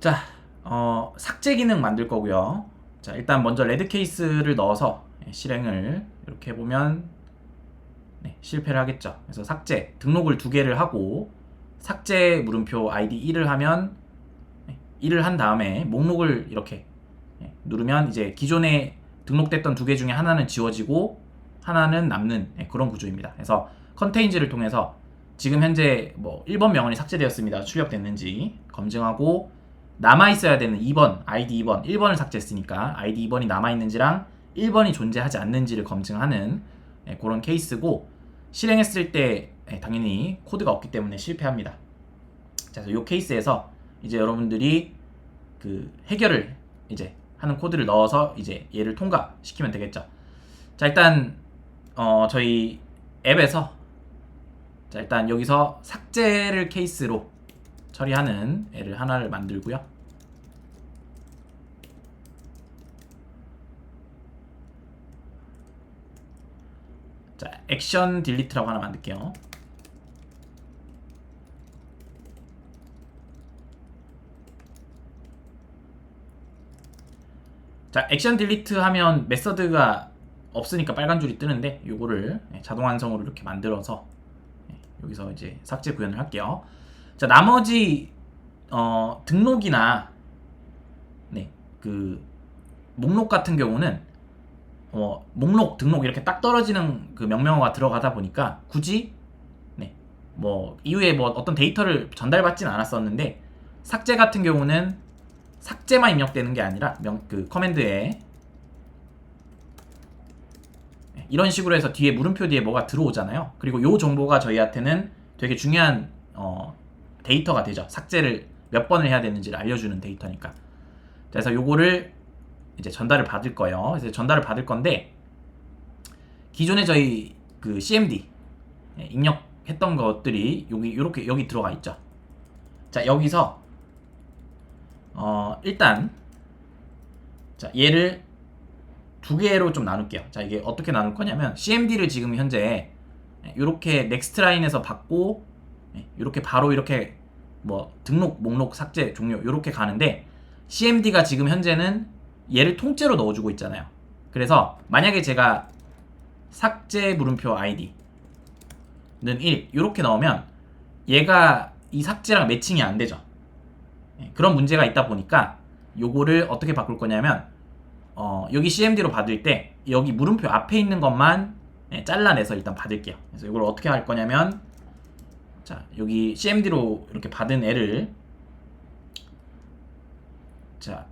자, 어, 삭제 기능 만들 거고요. 자, 일단 먼저 레드 케이스를 넣어서 예, 실행을 이렇게 해보면 네, 실패를 하겠죠. 그래서 삭제, 등록을 두 개를 하고 삭제 물음표 아이디 1을 하면 네, 1을 한 다음에 목록을 이렇게 예, 누르면 이제 기존에 등록됐던 두 개 중에 하나는 지워지고 하나는 남는 예, 그런 구조입니다. 그래서 컨테인즈를 통해서 지금 현재 뭐 1번 명언이 삭제되었습니다. 출력됐는지 검증하고 남아 있어야 되는 2번 아이디 2번 1번을 삭제했으니까 아이디 2번이 남아 있는지랑 1번이 존재하지 않는지를 검증하는 예, 그런 케이스고 실행했을 때 예, 당연히 코드가 없기 때문에 실패합니다. 자, 이 케이스에서 이제 여러분들이 그 해결을 이제 하는 코드를 넣어서 이제 얘를 통과시키면 되겠죠. 자, 일단 어, 저희 앱에서 자, 일단 여기서 삭제를 케이스로 처리하는 애를 하나를 만들고요. 자, 액션 딜리트라고 하나 만들게요. 자, 액션 딜리트 하면 메서드가 없으니까 빨간 줄이 뜨는데 요거를 예, 자동 완성으로 이렇게 만들어서 예, 여기서 이제 삭제 구현을 할게요. 자, 나머지 어, 등록이나 네, 그 목록 같은 경우는 어, 목록, 등록 이렇게 딱 떨어지는 그 명령어가 들어가다 보니까 굳이 네, 뭐 이후에 뭐 어떤 데이터를 전달받지는 않았었는데 삭제 같은 경우는 삭제만 입력되는 게 아니라 명, 그 커맨드에 네, 이런 식으로 해서 뒤에 물음표 뒤에 뭐가 들어오잖아요. 그리고 요 정보가 저희한테는 되게 중요한 어, 데이터가 되죠. 삭제를 몇 번을 해야 되는지를 알려주는 데이터니까. 그래서 요거를 이제 전달을 받을 거예요. 그래서 전달을 받을 건데 기존에 저희 그 CMD 예, 입력했던 것들이 여기 이렇게 여기 들어가 있죠. 자 여기서 어 일단 자 얘를 두 개로 좀 나눌게요. 자 이게 어떻게 나눌 거냐면 CMD를 지금 현재 이렇게 넥스트 라인에서 받고 이렇게 바로 이렇게 뭐 등록 목록 삭제 종료 이렇게 가는데 CMD가 지금 현재는 얘를 통째로 넣어주고 있잖아요. 그래서 만약에 제가 삭제 물음표 아이디는 1 이렇게 넣으면 얘가 이 삭제랑 매칭이 안 되죠. 예, 그런 문제가 있다 보니까 요거를 어떻게 바꿀 거냐면 어, 여기 CMD로 받을 때 여기 물음표 앞에 있는 것만 예, 잘라내서 일단 받을게요. 그래서 이걸 어떻게 할 거냐면 자 여기 CMD로 이렇게 받은 애를 자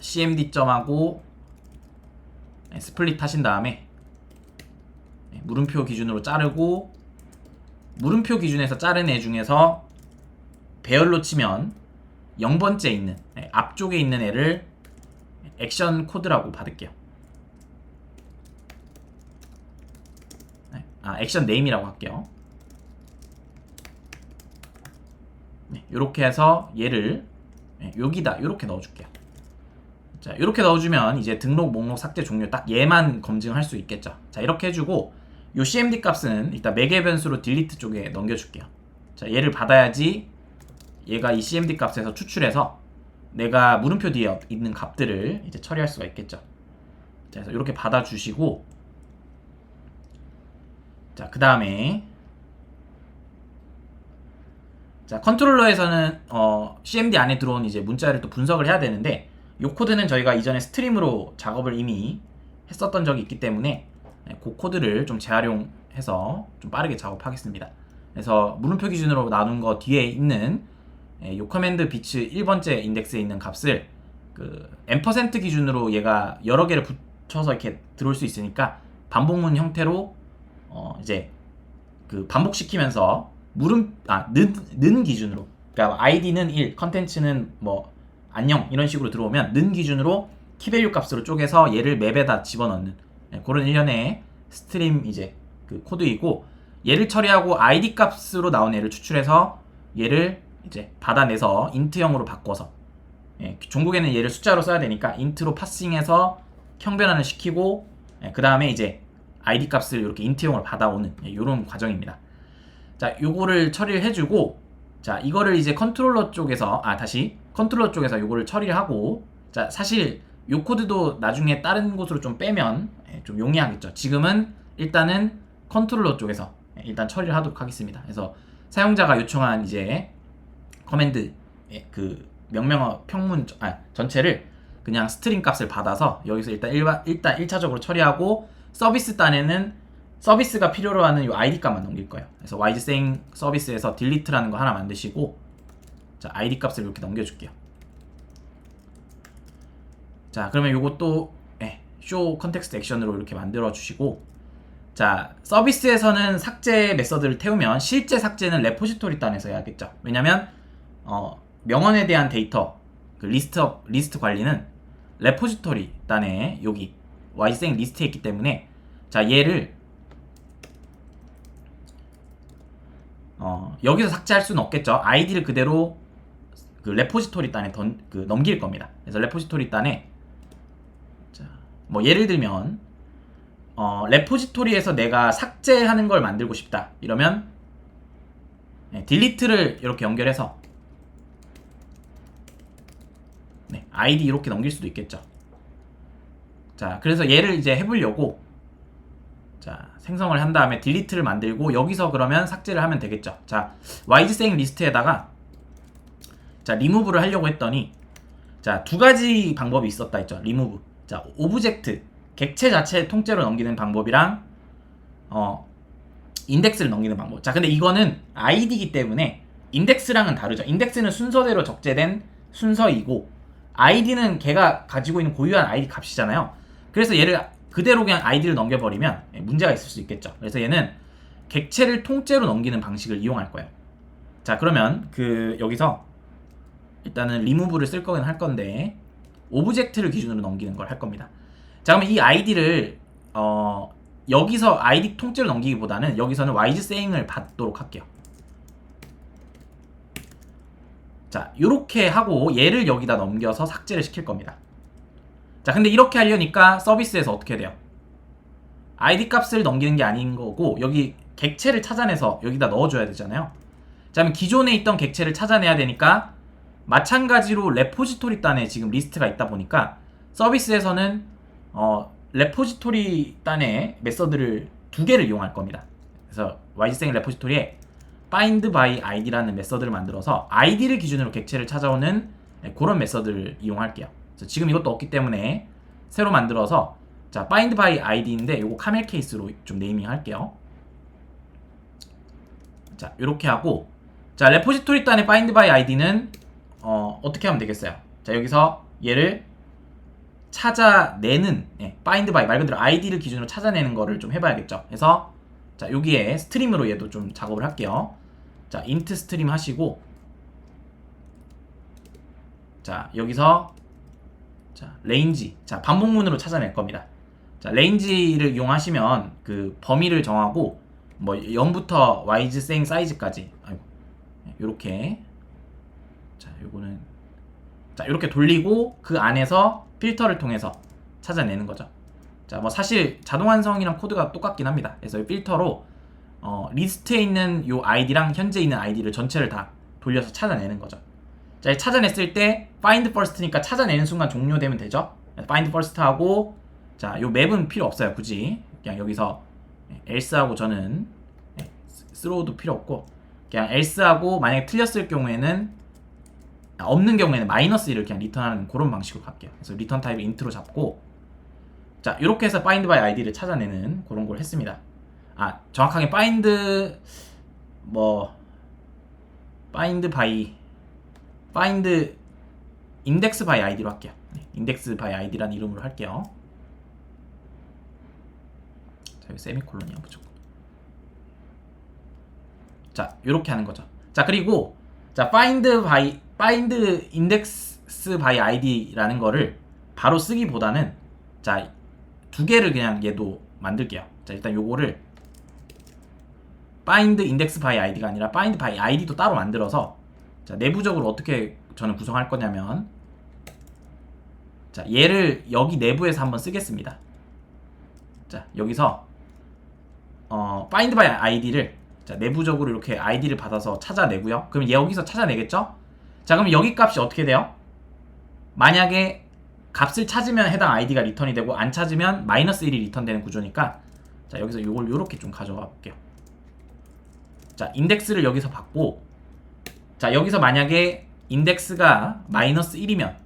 CMD 점하고 네, 스플릿 하신 다음에 네, 물음표 기준으로 자르고 물음표 기준에서 자른 애 중에서 배열로 치면 0번째 있는 네, 앞쪽에 있는 애를 액션 코드라고 받을게요. 아 액션 네임이라고 할게요. 이렇게 해서 얘를 여기다 이렇게 넣어줄게요. 자, 이렇게 넣어주면 이제 등록 목록 삭제 종료 딱 얘만 검증할 수 있겠죠. 자, 이렇게 해주고 요 CMD 값은 일단 매개 변수로 딜리트 쪽에 넘겨줄게요. 자, 얘를 받아야지 얘가 이 CMD 값에서 추출해서 내가 물음표 뒤에 있는 값들을 이제 처리할 수가 있겠죠. 자, 그래서 이렇게 받아주시고 자, 그 다음에 자, 컨트롤러에서는 어, CMD 안에 들어온 이제 문자를 또 분석을 해야 되는데 이 코드는 저희가 이전에 스트림으로 작업을 이미 했었던 적이 있기 때문에 네, 그 코드를 좀 재활용해서 좀 빠르게 작업하겠습니다. 그래서 물음표 기준으로 나눈 거 뒤에 있는 이 예, 커맨드 비츠 1번째 인덱스에 있는 값을 그 M% 기준으로 얘가 여러 개를 붙여서 이렇게 들어올 수 있으니까 반복문 형태로 어 이제 그 반복시키면서 물음 아는 는 기준으로. 그러니까 아이디는 1, 컨텐츠는 뭐 안녕 이런 식으로 들어오면 는 기준으로 키밸류 값으로 쪼개서 얘를 맵에다 집어넣는. 네, 그런 일련의 스트림 이제 그 코드이고 얘를 처리하고 id 값으로 나온 애를 추출해서 얘를 이제 받아내서 인트형으로 바꿔서. 예, 종국에는 얘를 숫자로 써야 되니까 인트로 파싱해서 형변환을 시키고 예, 그 다음에 이제 id 값을 이렇게 인트형으로 받아오는 예, 이런 과정입니다. 자, 요거를 처리를 해주고 자, 이거를 이제 컨트롤러 쪽에서 아 다시 컨트롤러 쪽에서 요거를 처리를 하고 자, 사실 요 코드도 나중에 다른 곳으로 좀 빼면 예, 좀 용이하겠죠. 지금은 일단은 컨트롤러 쪽에서 예, 일단 처리를 하도록 하겠습니다. 그래서 사용자가 요청한 이제 커맨드 예, 그 명령어 평문 저- 아, 전체를 그냥 스트링 값을 받아서 여기서 일단 일반 일단 1차적으로 처리하고 서비스 단에는 서비스가 필요로 하는 이 아이디 값만 넘길 거예요. 그래서 y생 서비스에서 딜리트라는 거 하나 만드시고 자 아이디 값을 이렇게 넘겨줄게요. 자 그러면 요것도 예, 쇼 컨텍스트 액션으로 이렇게 만들어 주시고 자 서비스에서는 삭제 메서드를 태우면 실제 삭제는 레포지토리 단에서 해야겠죠. 왜냐면 어, 명언에 대한 데이터 그 리스트 리스트 관리는 레포지토리 단에 여기 y생 리스트에 있기 때문에 자 얘를 어, 여기서 삭제할 수는 없겠죠. 아이디를 그대로 그 레포지토리 단에 던, 그 넘길 겁니다. 그래서 레포지토리 단에 자, 뭐 예를 들면 어, 레포지토리에서 내가 삭제하는 걸 만들고 싶다. 이러면 네, 딜리트를 이렇게 연결해서 네, 아이디 이렇게 넘길 수도 있겠죠. 자, 그래서 얘를 이제 해보려고 자, 생성을 한 다음에 딜리트를 만들고 여기서 그러면 삭제를 하면 되겠죠. 자, 와이즈생 리스트에다가 자, 리무브를 하려고 했더니 자, 두 가지 방법이 있었다 했죠. 리무브. 자, 오브젝트 객체 자체 통째로 넘기는 방법이랑 어 인덱스를 넘기는 방법. 자, 근데 이거는 아이디이기 때문에 인덱스랑은 다르죠. 인덱스는 순서대로 적재된 순서이고 아이디는 걔가 가지고 있는 고유한 아이디 값이잖아요. 그래서 얘를 그대로 그냥 아이디를 넘겨버리면 예, 문제가 있을 수 있겠죠. 그래서 얘는 객체를 통째로 넘기는 방식을 이용할 거예요. 자, 그러면 그 여기서 일단은 리무브를 쓸 거긴 할 건데 오브젝트를 기준으로 넘기는 걸 할 겁니다. 자, 그러면 이 아이디를 어 여기서 아이디 통째로 넘기기보다는 여기서는 와이즈 세잉을 받도록 할게요. 자, 요렇게 하고 얘를 여기다 넘겨서 삭제를 시킬 겁니다. 자, 근데 이렇게 하려니까 서비스에서 어떻게 돼요? 아이디 값을 넘기는 게 아닌 거고 여기 객체를 찾아내서 여기다 넣어줘야 되잖아요. 자, 그럼 기존에 있던 객체를 찾아내야 되니까 마찬가지로 레포지토리 단에 지금 리스트가 있다 보니까 서비스에서는 어, 레포지토리 단의 메서드를 두 개를 이용할 겁니다. 그래서 y생 레포지토리에 find by id라는 메서드를 만들어서 id를 기준으로 객체를 찾아오는 네, 그런 메서드를 이용할게요. 지금 이것도 없기 때문에 새로 만들어서 자 find by id인데 요거 카멜 케이스로 좀 네이밍 할게요. 자 이렇게 하고 자 레포지토리 단의 find by id는 어, 어떻게 하면 되겠어요? 자 여기서 얘를 찾아내는 예, find by 말 그대로 id를 기준으로 찾아내는 거를 좀 해봐야겠죠. 그래서 자 여기에 스트림으로 얘도 좀 작업을 할게요. 자 int 스트림 하시고 자 여기서 자 레인지 자 반복문으로 찾아낼 겁니다. 자 레인지를 이용하시면 그 범위를 정하고 뭐 0부터 yz 생 사이즈까지 아이고 요렇게 자 요거는 자 이렇게 돌리고 그 안에서 필터를 통해서 찾아내는 거죠. 자, 뭐 사실 자동 완성이랑 코드가 똑같긴 합니다. 그래서 이 필터로 어, 리스트에 있는 요 아이디랑 현재 있는 아이디를 전체를 다 돌려서 찾아내는 거죠. 자, 이 찾아냈을 때 find first니까 찾아내는 순간 종료되면 되죠. find first 하고 자, 요 맵은 필요 없어요. 굳이 그냥 여기서 else하고 저는 throw도 필요 없고 그냥 else하고 만약에 틀렸을 경우에는 아, 없는 경우에는 마이너스 1을 그냥 리턴하는 그런 방식으로 갈게요. 그래서 리턴 타입을 인트로 잡고 자 이렇게 해서 find by id를 찾아내는 그런 걸 했습니다. 아 정확하게 find 뭐 find by find index by id로 할게요. 네, index by id라는 이름으로 할게요. 자 여기 세미콜론이야 무조건. 자 이렇게 하는 거죠. 자 그리고 자 find by find index by id라는 거를 바로 쓰기보다는 자 두 개를 그냥 얘도 만들게요. 자 일단 요거를 find index by id가 아니라 find by id도 따로 만들어서 자 내부적으로 어떻게 저는 구성할 거냐면 자 얘를 여기 내부에서 한번 쓰겠습니다. 자 여기서 어 find by id를 자, 내부적으로 이렇게 아이디를 받아서 찾아내고요. 그럼 여기서 찾아내겠죠? 자, 그럼 여기 값이 어떻게 돼요? 만약에 값을 찾으면 해당 아이디가 리턴이 되고 안 찾으면 마이너스 1이 리턴되는 구조니까 자, 여기서 이걸 이렇게 좀 가져가 볼게요. 자, 인덱스를 여기서 받고 자, 여기서 만약에 인덱스가 마이너스 1이면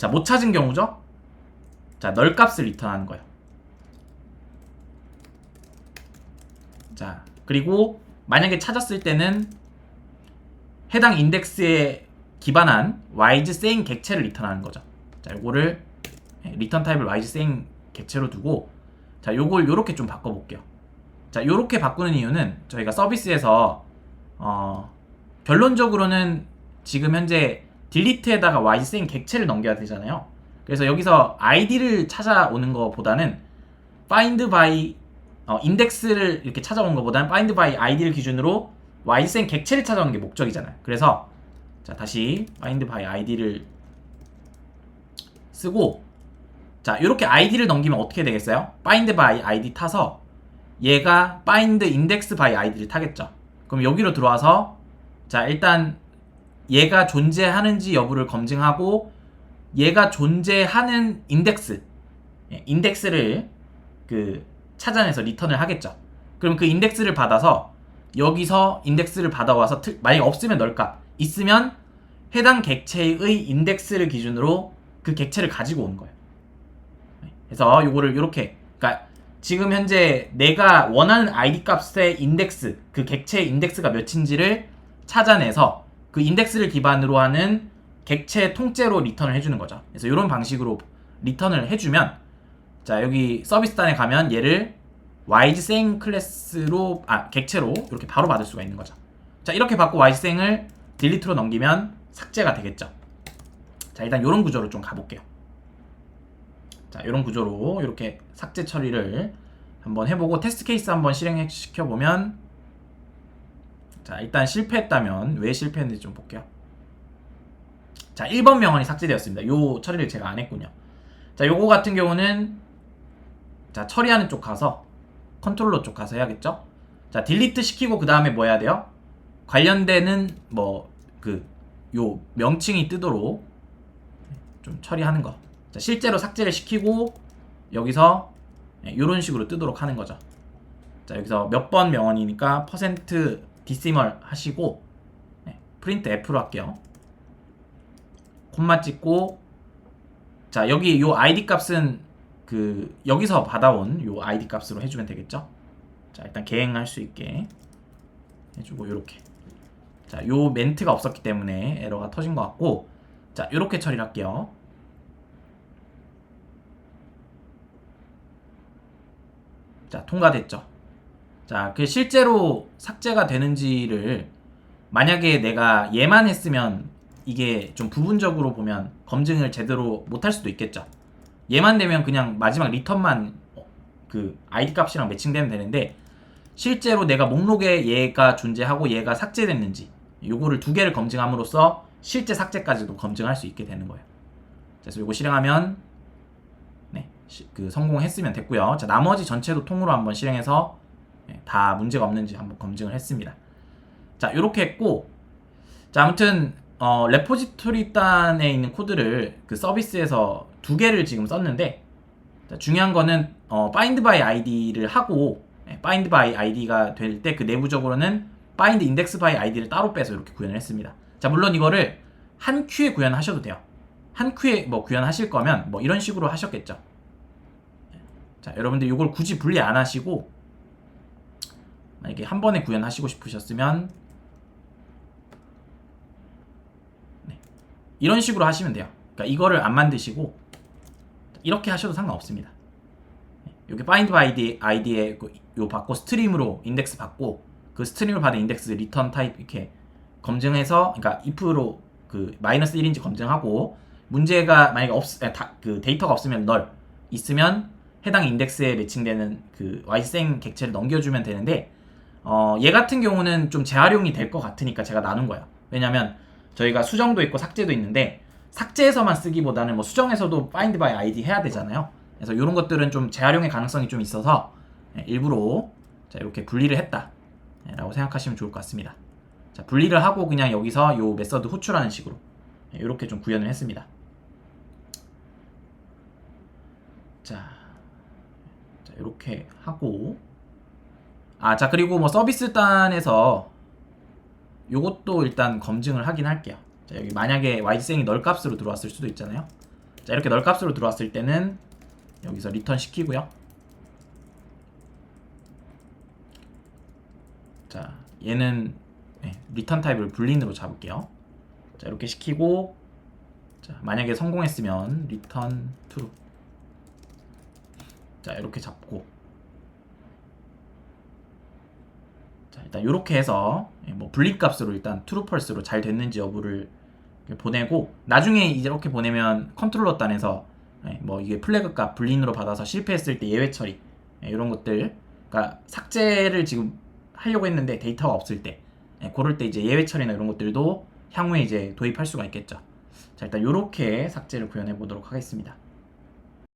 자, 못 찾은 경우죠? 자, 널 값을 리턴하는 거예요. 자, 그리고 만약에 찾았을 때는 해당 인덱스에 기반한 yz 세인 객체를 리턴하는 거죠. 자, 요거를 예, 리턴 타입을 yz 세인 객체로 두고 자, 요걸 요렇게 좀 바꿔 볼게요. 자, 요렇게 바꾸는 이유는 저희가 서비스에서 어, 결론적으로는 지금 현재 딜리트에다가 세인 객체를 넘겨야 되잖아요. 그래서 여기서 id를 찾아오는 것보다는 find by 어, 인덱스를 이렇게 찾아오는 것보다는 find by id를 기준으로 세인 객체를 찾아오는 게 목적이잖아요. 그래서 자 다시 find by id를 쓰고 자 이렇게 id를 넘기면 어떻게 되겠어요? find by id 타서 얘가 find index by id를 타겠죠. 그럼 여기로 들어와서 자 일단 얘가 존재하는지 여부를 검증하고 얘가 존재하는 인덱스 예, 인덱스를 그 찾아내서 리턴을 하겠죠. 그럼 그 인덱스를 받아서 여기서 인덱스를 받아와서 틀- 만약에 없으면 널까 있으면 해당 객체의 인덱스를 기준으로 그 객체를 가지고 오는 거예요. 네, 그래서 요거를 이렇게 그러니까 지금 현재 내가 원하는 아이디 값의 인덱스 그 객체의 인덱스가 몇인지를 찾아내서 그 인덱스를 기반으로 하는 객체 통째로 리턴을 해주는 거죠. 그래서 이런 방식으로 리턴을 해주면 자 여기 서비스단에 가면 얘를 생 클래스로 아 객체로 이렇게 바로 받을 수가 있는 거죠. 자 이렇게 받고 생을 딜리트로 넘기면 삭제가 되겠죠. 자 일단 이런 구조로 좀 가볼게요. 자 이런 구조로 이렇게 삭제 처리를 한번 해보고 테스트 케이스 한번 실행시켜 보면 자 일단 실패했다면 왜 실패했는지 좀 볼게요. 자 1번 명언이 삭제되었습니다. 요 처리를 제가 안 했군요. 자 요거 같은 경우는 자 처리하는 쪽 가서 컨트롤러 쪽 가서 해야겠죠. 자 딜리트 시키고 그 다음에 뭐 해야 돼요? 관련되는 뭐 그 요 명칭이 뜨도록 좀 처리하는 거. 자 실제로 삭제를 시키고 여기서 이런 식으로 뜨도록 하는 거죠. 자 여기서 몇 번 명언이니까 퍼센트 디시멀 하시고 네, 프린트 F로 할게요. 콤마 찍고 자 여기 요 아이디 값은 그 여기서 받아온 요 아이디 값으로 해주면 되겠죠. 자 일단 개행할 수 있게 해주고 요렇게 자 요 멘트가 없었기 때문에 에러가 터진 것 같고 자 요렇게 처리를 할게요. 자 통과됐죠. 자 그 실제로 삭제가 되는지를 만약에 내가 얘만 했으면 이게 좀 부분적으로 보면 검증을 제대로 못할 수도 있겠죠. 얘만 되면 그냥 마지막 리턴만 어, 그 아이디 값이랑 매칭되면 되는데 실제로 내가 목록에 얘가 존재하고 얘가 삭제됐는지 요거를 두 개를 검증함으로써 실제 삭제까지도 검증할 수 있게 되는 거예요. 그래서 요거 실행하면 네, 시- 그 성공했으면 됐고요. 자, 나머지 전체도 통으로 한번 실행해서 네, 다 문제가 없는지 한번 검증을 했습니다. 자, 요렇게 했고 자, 아무튼 어, 레포지토리 단에 있는 코드를 그 서비스에서 두 개를 지금 썼는데 자, 중요한 거는 어, find by id를 하고 예, find by id가 될 때 그 내부적으로는 find index by id를 따로 빼서 이렇게 구현을 했습니다. 자, 물론 이거를 한 큐에 구현하셔도 돼요. 한 큐에 뭐 구현하실 거면 뭐 이런 식으로 하셨겠죠. 예. 자, 여러분들 이걸 굳이 분리 안 하시고 만약에 한 번에 구현하시고 싶으셨으면 이런 식으로 하시면 돼요. 그러니까 이거를 안 만드시고 이렇게 하셔도 상관없습니다. 여기 find by ID, id에 그- 요 받고 스트림으로 인덱스 받고 그 스트림을 받은 인덱스 리턴 타입 이렇게 검증해서 그러니까 if로 그 마이너스 1인지 검증하고 문제가 만약에 없, 아, 다, 그 데이터가 없으면 널 있으면 해당 인덱스에 매칭되는 그 y생 객체를 넘겨주면 되는데 어, 얘 같은 경우는 좀 재활용이 될 것 같으니까 제가 나눈 거예요. 왜냐면 저희가 수정도 있고 삭제도 있는데 삭제해서만 쓰기보다는 뭐 수정에서도 find by id 해야 되잖아요. 그래서 이런 것들은 좀 재활용의 가능성이 좀 있어서 예, 일부러 자 이렇게 분리를 했다 예, 라고 생각하시면 좋을 것 같습니다 자 분리를 하고 그냥 여기서 요 메서드 호출하는 식으로 예, 이렇게 좀 구현을 했습니다 자, 자 이렇게 하고 아 자 그리고 뭐 서비스 단에서 요것도 일단 검증을 하긴 할게요. 자 여기 만약에 와이드생이 널 값으로 들어왔을 수도 있잖아요. 자 이렇게 널 값으로 들어왔을 때는 여기서 리턴 시키고요. 자 얘는 네, 리턴 타입을 불린으로 잡을게요. 자 이렇게 시키고 자 만약에 성공했으면 리턴 true 자 이렇게 잡고 자 일단 이렇게 해서 예, 뭐 분리 값으로 일단 false로 잘 됐는지 여부를 보내고 나중에 이렇게 보내면 컨트롤러 단에서 예, 뭐 이게 플래그 값 불린으로 받아서 실패했을 때 예외 처리 예, 이런 것들 그러니까 삭제를 지금 하려고 했는데 데이터가 없을 때 예, 그럴 때 이제 예외 처리나 이런 것들도 향후에 이제 도입할 수가 있겠죠. 자 일단 이렇게 삭제를 구현해 보도록 하겠습니다.